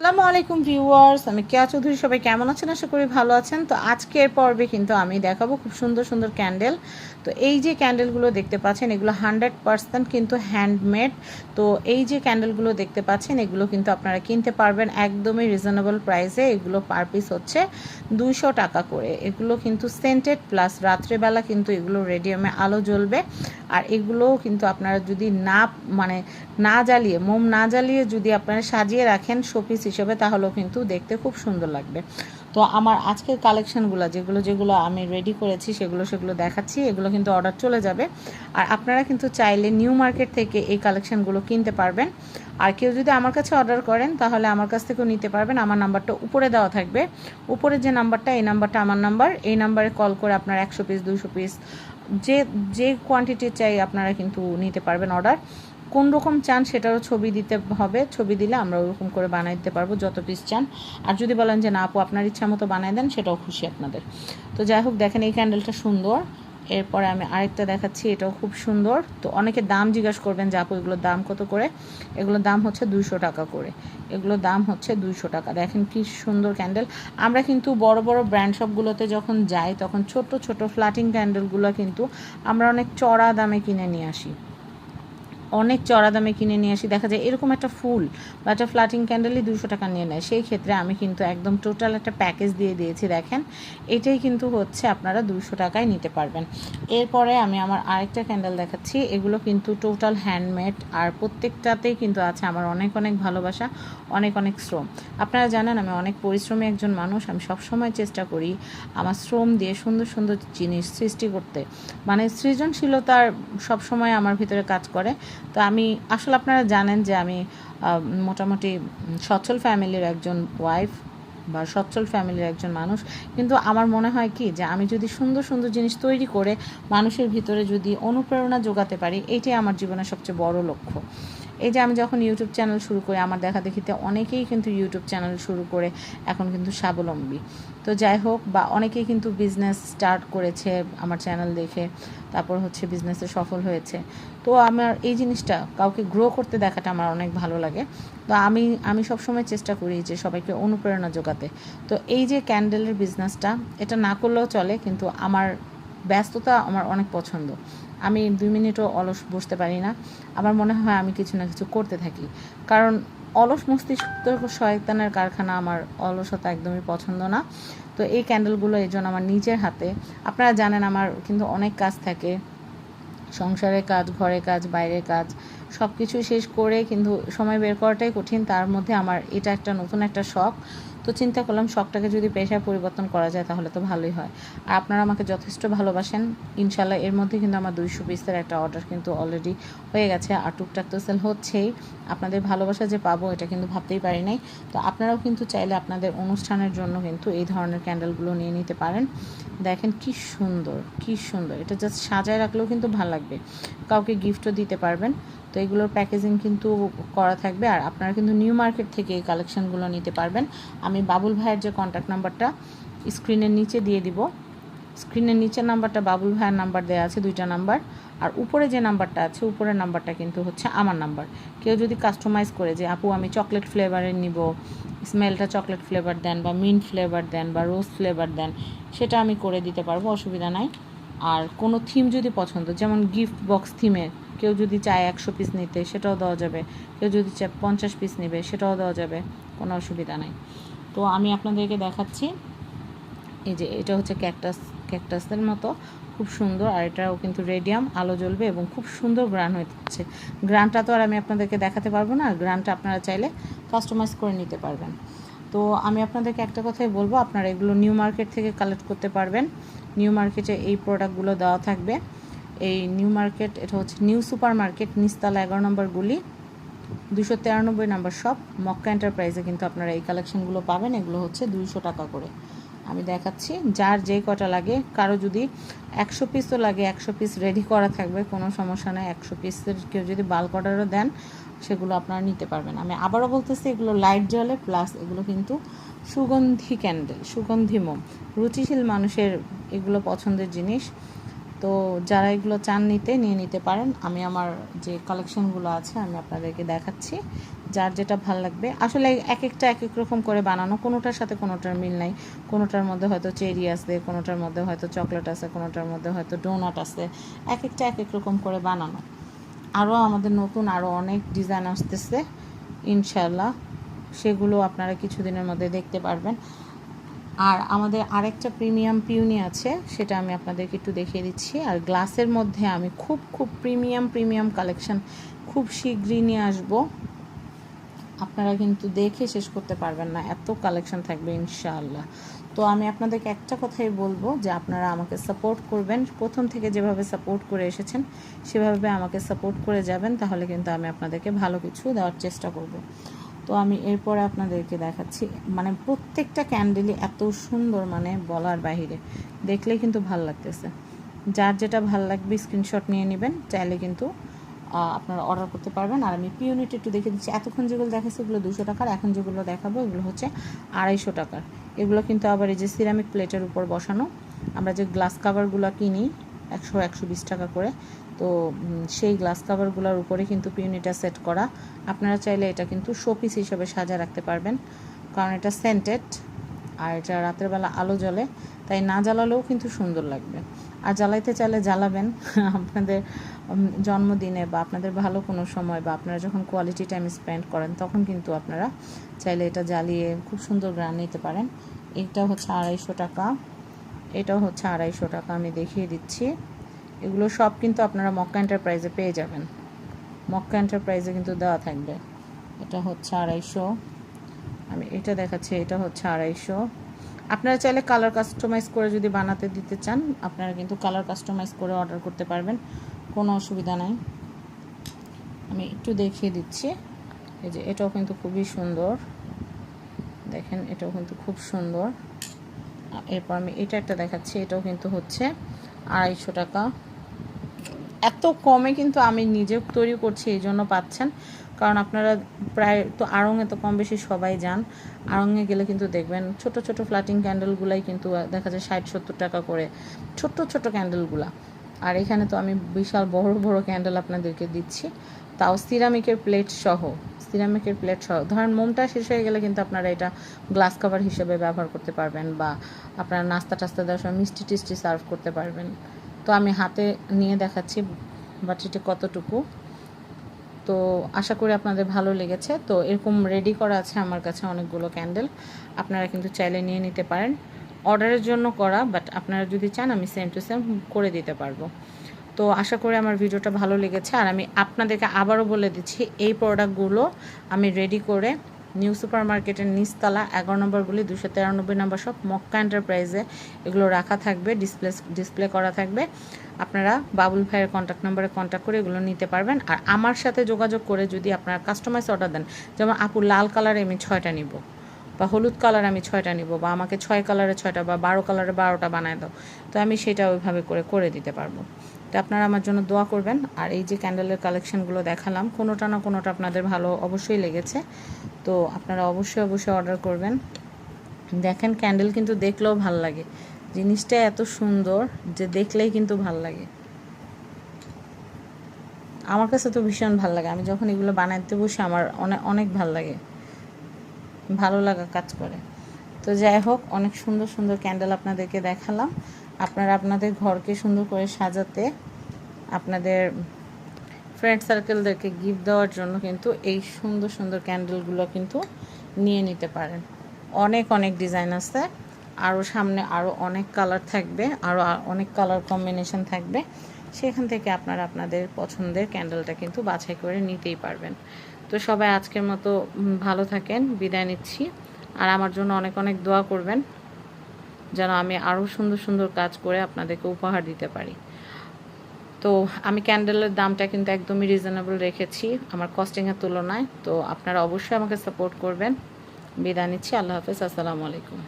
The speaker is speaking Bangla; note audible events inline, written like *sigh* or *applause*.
আসসালামু আলাইকুম ভিউয়ার্স, আমি কেয়া চৌধুরী, সবাই কেমন আছেন? আশা করি ভালো আছেন। তো আজকের পর্বে কিন্তু আমি দেখাবো খুব সুন্দর সুন্দর ক্যান্ডেল। তো এই যে ক্যান্ডেলগুলো দেখতে পাচ্ছেন, এগুলো হান্ড্রেড পার্সেন্ট কিন্তু হ্যান্ডমেড। তো এই যে ক্যান্ডেলগুলো দেখতে পাচ্ছেন, এগুলো কিন্তু আপনারা কিনতে পারবেন একদমই রিজনেবল প্রাইসে। এগুলো পার পিস হচ্ছে দুইশো টাকা করে। এগুলো কিন্তু সেন্টেড প্লাস রাত্রেবেলা কিন্তু এগুলো রেডিয়ামে আলো জ্বলবে। আর এগুলোও কিন্তু আপনারা যদি না মানে না জ্বালিয়ে, মোম না জ্বালিয়ে যদি আপনারা সাজিয়ে রাখেন শোপিস হিসেবে, তাহলেও কিন্তু দেখতে খুব সুন্দর লাগবে। তো আমার আজকের কালেকশনগুলো, যেগুলো যেগুলো আমি রেডি করেছি, সেগুলো সেগুলো দেখাচ্ছি, এগুলো কিন্তু অর্ডার চলে যাবে। আর আপনারা কিন্তু চাইলে নিউ মার্কেট থেকে এই কালেকশনগুলো কিনতে পারবেন। আর কেউ যদি আমার কাছে অর্ডার করেন, তাহলে আমার কাছ থেকেও নিতে পারবেন। আমার নাম্বারটা উপরে দেওয়া থাকবে। উপরে যে নাম্বারটা এই নাম্বারটা আমার নাম্বার এই নাম্বারে কল করে আপনার একশো পিস দুশো পিস যে যে কোয়ান্টিটি চাই আপনারা কিন্তু নিতে পারবেন অর্ডার কোন রকম চান সেটারও ছবি দিতে হবে, ছবি দিলে আমরা ওরকম করে বানাই দিতে পারব, যত পিস চান। আর যদি বলেন যে না আপু আপনার ইচ্ছা মতো বানাই দেন, সেটাও খুশি আপনাদের। তো যাই হোক, দেখেন এই ক্যান্ডেলটা সুন্দর। এরপরে আমি আরেকটা দেখাচ্ছি, এটাও খুব সুন্দর। তো অনেকে দাম জিজ্ঞাসা করবেন যে আপু, এগুলোর দাম কত করে? এগুলোর দাম হচ্ছে দুইশো টাকা করে। এগুলোর দাম হচ্ছে দুইশো টাকা। দেখেন কি সুন্দর ক্যান্ডেল আমরা কিন্তু বড় বড় ব্র্যান্ড শপগুলোতে যখন যাই, তখন ছোট ছোট ফ্ল্যাটিং ক্যান্ডেলগুলো কিন্তু আমরা অনেক চড়া দামে কিনে নিয়ে আসি। অনেক চড়া দামে কিনে নিয়ে আসি। দেখা যায় এরকম একটা ফুল বা একটা ফ্লাটিং ক্যান্ডেলই দুশো টাকা নিয়ে নেয়। সেই ক্ষেত্রে আমি কিন্তু একদম টোটাল একটা প্যাকেজ দিয়ে দিয়েছি, দেখেন। এটাই কিন্তু হচ্ছে আপনারা দুশো টাকায় নিতে পারবেন। এরপরে আমি আমার আরেকটা ক্যান্ডেল দেখাচ্ছি। এগুলো কিন্তু টোটাল হ্যান্ডমেড আর প্রত্যেকটাতেই কিন্তু আছে আমার অনেক অনেক ভালোবাসা, অনেক অনেক শ্রম। আপনারা জানেন আমি অনেক পরিশ্রমী একজন মানুষ। আমি সবসময় চেষ্টা করি আমার শ্রম দিয়ে সুন্দর সুন্দর জিনিস সৃষ্টি করতে। মানে সৃজনশীলতার সবসময় আমার ভিতরে কাজ করে। তো আমি, আসলে আপনারা জানেন যে আমি মোটামুটি সচ্ছল ফ্যামিলির একজন ওয়াইফ বা সচ্ছল ফ্যামিলির একজন মানুষ। কিন্তু আমার মনে হয় কি যে আমি যদি সুন্দর সুন্দর জিনিস তৈরি করে মানুষের ভিতরে যদি অনুপ্রেরণা যোগাতে পারি, এটাই আমার জীবনের সবচেয়ে বড় লক্ষ্য। এই যে আমি যখন ইউটিউব চ্যানেল শুরু করি, আমার দেখা দেখিতে অনেকেই কিন্তু ইউটিউব চ্যানেল শুরু করে এখন কিন্তু স্বাবলম্বী। তো যাই হোক, বা অনেকেই কিন্তু বিজনেস স্টার্ট করেছে আমার চ্যানেল দেখে, তারপর হচ্ছে বিজনেসে সফল হয়েছে। তো আমার এই জিনিসটা, কাউকে গ্রো করতে দেখাটা আমার অনেক ভালো লাগে। তো আমি আমি সবসময় চেষ্টা করি যে সবাইকে অনুপ্রেরণা যোগাতে। তো এই যে ক্যান্ডেলের বিজনেসটা এটা না করলেও চলে, কিন্তু আমার ব্যস্ততা আমার অনেক পছন্দ। আমি দুই মিনিটও অলস বসতে পারি না। আমার মনে হয় আমি কিছু না কিছু করতে থাকি। কারণ অলস মস্তিষ্ক শয়তানের কারখানা আমার অলসতা একদমই পছন্দ না। তো এই ক্যান্ডেলগুলো এই জন্য আমার নিজের হাতে। আপনারা জানেন আমার কিন্তু অনেক কাজ থাকে। সংসারের কাজ, ঘরের কাজ, বাইরের কাজ সব কিছু শেষ করে কিন্তু সময় বের করাটাই কঠিন। তার মধ্যে আমার এটা একটা নতুন একটা শখ। তো চিন্তা করলাম শখটাকে যদি পেশায় পরিবর্তন করা যায় তাহলে তো ভালোই হয়। আর আপনারা আমাকে যথেষ্ট ভালোবাসেন। ইনশাল্লাহ এর মধ্যে কিন্তু আমার দুইশো পিসের একটা অর্ডার কিন্তু অলরেডি হয়ে গেছে আর টুকটাক তো সেল হচ্ছেই। আপনাদের ভালোবাসা যে পাবো এটা কিন্তু ভাবতেই পারি নাই। তো আপনারাও কিন্তু চাইলে আপনাদের অনুষ্ঠানের জন্য কিন্তু এই ধরনের ক্যান্ডেলগুলো নিয়ে নিতে পারেন। দেখেন কি সুন্দর কি সুন্দর। এটা জাস্ট সাজায় রাখলেও কিন্তু ভালো লাগবে। কাউকে গিফটও দিতে পারবেন। তো এগুলোর প্যাকেজিং কিন্তু করা থাকবে। আর আপনারা কিন্তু নিউ মার্কেট থেকে এই কালেকশানগুলো নিতে পারবেন। আমি বাবুল ভাইয়ের যে কন্ট্যাক্ট নাম্বারটা স্ক্রিনের নিচে দিয়ে দিব। স্ক্রিনের নিচের নাম্বারটা বাবুল ভাইয়ের নাম্বার দেওয়া আছে, দুইটা নাম্বার আর উপরে যে নাম্বারটা আছে, উপরের নাম্বারটা কিন্তু হচ্ছে আমার নাম্বার কেউ যদি কাস্টমাইজ করে যে, আপু, আমি চকলেট ফ্লেভারের নিব স্মেলটা চকলেট ফ্লেভার দেন বা মিন্ট ফ্লেভার দেন বা রোজ ফ্লেভার দেন, সেটা আমি করে দিতে পারব, অসুবিধা নাই। আর কোনো থিম যদি পছন্দ, যেমন গিফট বক্স থিমের কেউ যদি চায় একশো পিস নিতে, সেটাও দেওয়া যাবে। কেউ যদি চায় পঞ্চাশ পিস নেবে, সেটাও দেওয়া যাবে, কোনো অসুবিধা নাই। তো আমি আপনাদেরকে দেখাচ্ছি। এই যে এটা হচ্ছে ক্যাকটাস, ক্যাকটাসের মতো। খুব সুন্দর আর এটাও কিন্তু রেডিয়াম, আলো জ্বলবে এবং খুব সুন্দর গ্রান হচ্ছে গ্রানটা তো আর আমি আপনাদেরকে দেখাতে পারব না, গ্রানটা আপনারা চাইলে কাস্টমাইজ করে নিতে পারবেন। তো আমি আপনাদেরকে একটা কথাই বলব, আপনারা এগুলো নিউ মার্কেট থেকে কালেক্ট করতে পারবেন। নিউ মার্কেটে এই প্রোডাক্টগুলো দেওয়া থাকবে। এই নিউ মার্কেট, এটা হচ্ছে নিউ সুপার মার্কেট নিস্তালা এগারো নম্বর গুলি। দুশো তিরানব্বই নাম্বার শপ মক্কা এন্টারপ্রাইজে কিন্তু আপনারা এই কালেকশনগুলো পাবেন। এগুলো হচ্ছে দুইশো টাকা করে। আমি দেখাচ্ছি, যার যে কটা লাগে, কারও যদি একশো পিসও লাগে, একশো পিস রেডি করা থাকবে, কোনো সমস্যা নেই। একশো পিসের কেউ যদি বাল্ক অর্ডারও দেন, সেগুলো আপনারা নিতে পারবেন। আমি আবারও বলতেছি, এগুলো লাইট জ্বলে প্লাস এগুলো কিন্তু সুগন্ধি ক্যান্ডেল সুগন্ধি মোম। রুচিশীল মানুষের এগুলো পছন্দের জিনিস। তো যারা এগুলো চান নিতে, নিয়ে নিতে পারেন। আমি আমার যে কালেকশনগুলো আছে, আমি আপনাদেরকে দেখাচ্ছি, যার যেটা ভালো লাগবে। আসলে এক একটা এক এক রকম করে বানানো, কোনোটার সাথে কোনোটার মিল নাই। কোনোটার মধ্যে হয়তো চেরি আছে, কোনোটার মধ্যে হয়তো চকলেট আছে, কোনোটার মধ্যে হয়তো ডোনাট আছে। এক একটা এক এক রকম করে বানানো। আরও আমাদের নতুন আরও অনেক ডিজাইন আসতেছে ইনশাল্লাহ সেগুলো আপনারা কিছুদিনের মধ্যে দেখতে পারবেন। আর আমাদের আরেকটা প্রিমিয়াম পিউনি আছে, সেটা আমি আপনাদেরকে একটু দেখিয়ে দিচ্ছি। আর গ্লাসের মধ্যে আমি খুব খুব প্রিমিয়াম প্রিমিয়াম কালেকশন খুব শীঘ্রই নিয়ে আসব। আপনারা কিন্তু দেখে শেষ করতে পারবেন না, এত কালেকশন থাকবে, ইনশাআল্লাহ। তো আমি আপনাদেরকে একটা কথাই বলব যে আপনারা আমাকে সাপোর্ট করবেন। প্রথম থেকে যেভাবে সাপোর্ট করে এসেছেন, সেভাবে আমাকে সাপোর্ট করে যাবেন, তাহলে কিন্তু আমি আপনাদেরকে ভালো কিছু দেওয়ার চেষ্টা করব। তো আমি এরপরে আপনাদেরকে দেখাচ্ছি। মানে প্রত্যেকটা ক্যান্ডেলই এত সুন্দর মানে বলার বাহিরে। দেখলে কিন্তু ভালো লাগতেছে। যার যেটা ভালো লাগবে স্ক্রিনশট নিয়ে নেবেন, চাইলে কিন্তু আপনারা অর্ডার করতে পারবেন। আর আমি পিউনিট একটু দেখে দিচ্ছি। এতক্ষণ যেগুলো দেখাচ্ছি এগুলো দুশো টাকার, এখন যেগুলো দেখাবো এগুলো হচ্ছে আড়াইশো টাকার। এগুলো কিন্তু আবার এই যে সিরামিক প্লেটের উপর বসানো। আমরা যে গ্লাস কাভারগুলো কিনি, একশো একশো বিশ টাকা করে তো সেই গ্লাস কাভারগুলোর উপরে কিন্তু পিউনিটা সেট করা। আপনারা চাইলে এটা কিন্তু শোপিস হিসেবে সাজা রাখতে পারবেন, কারণ এটা সেন্টেড আর এটা রাতের বেলা আলো জ্বলে, তাই না জ্বালালেও কিন্তু সুন্দর লাগবে। আর জ্বালাইতে চাইলে জ্বালাবেন, *laughs* আপনাদের জন্মদিনে বা আপনাদের ভালো কোনো সময় বা আপনারা যখন কোয়ালিটি টাইম স্পেন্ড করেন, তখন কিন্তু আপনারা চাইলে এটা জ্বালিয়ে খুব সুন্দর গ্রান নিতে পারেন। এটা হচ্ছে আড়াইশো টাকা, এটাও হচ্ছে আড়াইশো টাকা, আমি দেখিয়ে দিচ্ছি। এগুলো সব কিন্তু আপনারা মক্কা এন্টারপ্রাইজে পেয়ে যাবেন। মক্কা এন্টারপ্রাইজে কিন্তু দেওয়া থাকবে। এটা হচ্ছে আড়াইশো। আমি এটা দেখাচ্ছি, এটা হচ্ছে আড়াইশো। আপনারা চাইলে কালার কাস্টমাইজ করে যদি বানাতে দিতে চান, আপনারা কিন্তু কালার কাস্টমাইজ করে অর্ডার করতে পারবেন। কোনো অসুবিধা নাই। আমি একটু দেখিয়ে দিচ্ছি। এই যে এটাও কিন্তু খুবই সুন্দর। দেখেন, এটাও কিন্তু খুব সুন্দর। এরপর আমি এটা একটা দেখাচ্ছি, এটাও কিন্তু হচ্ছে আড়াইশো টাকা। এত কমে কিন্তু আমি নিজে তৈরি করছি, এই জন্য পাচ্ছেন। কারণ আপনারা প্রায় তো আড়ংয়ে তো কম বেশি সবাই যান। আড়ংয়ে গেলে কিন্তু দেখবেন ছোট ছোট ফ্ল্যাটিং ক্যান্ডেলগুলাই কিন্তু দেখা যায় ষাট, সত্তর টাকা করে ছোট্ট ছোট ক্যান্ডেলগুলা আর এখানে তো আমি বিশাল বড় বড় ক্যান্ডেল আপনাদেরকে দিচ্ছি। তাও সিরামিকের প্লেট সহ সিরামিকের প্লেট সহ। ধরেন মোমটা শেষ হয়ে গেলে কিন্তু আপনারা এটা গ্লাস কাভার হিসেবে ব্যবহার করতে পারবেন বা আপনারা নাস্তা টাস্তা দেওয়ার সময় মিষ্টি টিষ্টি সার্ভ করতে পারবেন। তো আমি হাতে নিয়ে দেখাচ্ছি বাটিটি কতটুকু। তো আশা করি আপনাদের ভালো লেগেছে। তো এরকম রেডি করা আছে আমার কাছে অনেকগুলো ক্যান্ডেল আপনারা কিন্তু চাইলে নিয়ে নিতে পারেন। অর্ডারের জন্য করা বাট আপনারা যদি চান, আমি সেম টু সেম করে দিতে পারব। তো আশা করি আমার ভিডিওটা ভালো লেগেছে। আর আমি আপনাদেরকে আবারও বলে দিচ্ছি, এই প্রোডাক্টগুলো আমি রেডি করে নিউ সুপার মার্কেটের নিচতলা, এগারো নম্বরগুলি দুশো তেরানব্বই নম্বর সব মক্কা এন্টারপ্রাইজে এগুলো রাখা থাকবে, ডিসপ্লে ডিসপ্লে করা থাকবে। আপনারা বাবুল ভাইয়ের কন্ট্যাক্ট নাম্বারে কন্ট্যাক্ট করে এগুলো নিতে পারবেন। আর আমার সাথে যোগাযোগ করে যদি আপনারা কাস্টমাইজ অর্ডার দেন, যেমন আপু, লাল কালার আমি ছয়টা নিব। বা হলুদ কালার আমি ছয়টা নিব, বা আমাকে ছয় কালারে ছয়টা বা বারো কালারে বারোটা বানায় দাও, তো আমি সেটা ওইভাবে করে করে দিতে পারব। তো আপনারা আমার জন্য দোয়া করবেন। আর এই যে ক্যান্ডেলের কালেকশানগুলো দেখালাম, কোনোটা না কোনোটা আপনাদের ভালো অবশ্যই লেগেছে। তো আপনারা অবশ্যই অবশ্যই অর্ডার করবেন। দেখেন ক্যান্ডেল কিন্তু দেখলেও ভালো লাগে। জিনিসটা এত সুন্দর যে দেখলেই কিন্তু ভালো লাগে। আমার কাছে তো ভীষণ ভালো লাগে। আমি যখন এগুলো বানাইতে বসে, আমার অনেক অনেক ভালো লাগে। ভালো লাগা কাজ করে। তো যাই হোক, অনেক সুন্দর সুন্দর ক্যান্ডেল আপনাদেরকে দেখালাম। আপনারা আপনাদের ঘরকে সুন্দর করে সাজাতে আপনাদের ফ্রেন্ড সার্কেলদেরকে গিফট দেওয়ার জন্য কিন্তু এই সুন্দর সুন্দর ক্যান্ডেলগুলো কিন্তু নিয়ে নিতে পারেন। অনেক অনেক ডিজাইন আছে। আরও সামনে আরও অনেক কালার থাকবে আরও অনেক কালার কম্বিনেশন থাকবে। সেখান থেকে আপনারা আপনাদের পছন্দের ক্যান্ডেলটা কিন্তু বাছাই করে নিতেই পারবেন। তো সবাই আজকের মতো ভালো থাকেন, বিদায় নিচ্ছি। আর আমার জন্য অনেক অনেক দোয়া করবেন, যেন আমি আরও সুন্দর সুন্দর কাজ করে আপনাদেরকে উপহার দিতে পারি। তো আমি ক্যান্ডেলের দামটা কিন্তু একদমই রিজনেবল রেখেছি, আমার কস্টিংয়ের তুলনায়। তো আপনারা অবশ্যই আমাকে সাপোর্ট করবেন। বিদায় নিচ্ছি, আল্লাহ হাফেজ, আসসালামু আলাইকুম।